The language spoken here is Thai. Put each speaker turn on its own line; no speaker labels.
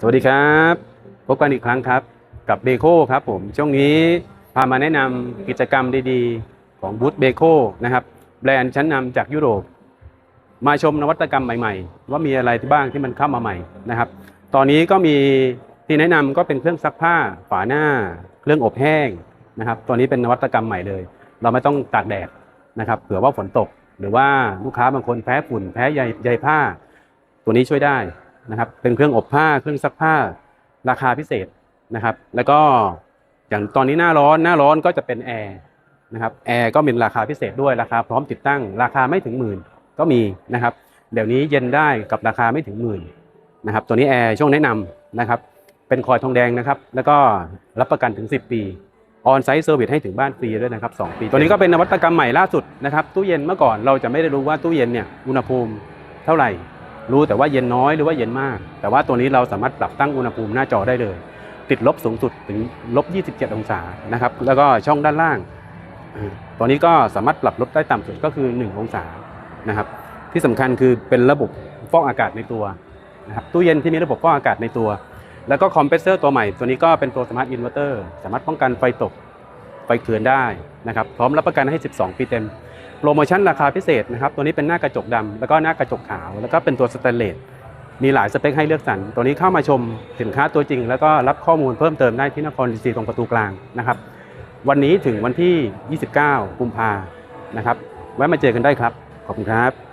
สวัสดีครับ พบกันอีกครั้งครับ กับเบโคครับผม ช่วงนี้พามาแนะนำกิจกรรมดีๆ ของบูธเบโคนะครับ แบรนด์ชั้นนำจากยุโรป มาชมนวัตกรรมใหม่ๆ ว่ามีอะไรที่บ้างที่มันเข้ามาใหม่นะครับ ตอนนี้ก็มีที่แนะนำก็เป็นเครื่องซักผ้าฝาหน้า เครื่องอบแห้งนะครับ ตัวนี้เป็นนวัตกรรมใหม่เลย เราไม่ต้องตากแดดนะครับเผื่อว่าฝนตก หรือว่าลูกค้าบางคนแพ้ฝุ่นแพ้ใยใยผ้า ตัวนี้ช่วยได้ นะครับเป็นเครื่องอบผ้าเครื่องซักผ้าราคาพิเศษนะครับ แล้วก็อย่างตอนนี้หน้าร้อนหน้าร้อนก็จะเป็นแอร์นะครับแอร์ก็มีราคาพิเศษด้วยราคาพร้อมติดตั้ง ราคาไม่ถึงหมื่นก็มีนะครับ เดี๋ยวนี้เย็นได้กับราคาไม่ถึงหมื่นนะครับตัวนี้แอร์ช่วงแนะนำนะครับเป็นคอยทองแดงนะครับ แล้วก็รับประกันถึง 10 ปีออนไซต์เซอร์วิสให้ถึงบ้านฟรีด้วยนะครับ 2 ปี ตัวนี้ก็เป็นนวัตกรรมใหม่ล่าสุดนะครับ ตู้เย็นเมื่อก่อนเราจะไม่ได้รู้ว่าตู้เย็นเนี่ยอุณหภูมิเท่าไหร่ รู้แต่ว่าเย็นน้อยหรือว่าเย็นมาก แต่ว่าตัวนี้เราสามารถปรับตั้งอุณหภูมิหน้าจอได้เลย ติดลบสูงสุดถึงลบ 27 องศานะครับ แล้วก็ช่องด้านล่างเอ่อตัวนี้ก็สามารถปรับลดได้ต่ำสุดก็คือ 1 องศานะครับ ที่สำคัญคือเป็นระบบฟอกอากาศในตัวนะครับตู้เย็นที่มีระบบฟอกอากาศในตัว แล้วก็คอมเพรสเซอร์ตัวใหม่ ตัวนี้ก็เป็นตัวสมาร์ทอินเวอร์เตอร์สามารถป้องกันไฟตกไฟเกินได้นะครับ พร้อมรับประกันให้ 12 ปีเต็ม โปรโมชั่นราคาพิเศษนะครับ ตัวนี้เป็นหน้ากระจกดำแล้วก็หน้ากระจกขาว แล้วก็เป็นตัวสแตนเลส มีหลายสเปคให้เลือกสรร ตัวนี้เข้ามาชมสินค้าตัวจริง แล้วก็รับข้อมูลเพิ่มเติมได้ที่นครดีซีตรงประตูกลางนะครับ วันนี้ถึงวันที่ 29 กุมภานะครับ แวะมาเจอกันได้ครับ ขอบคุณครับ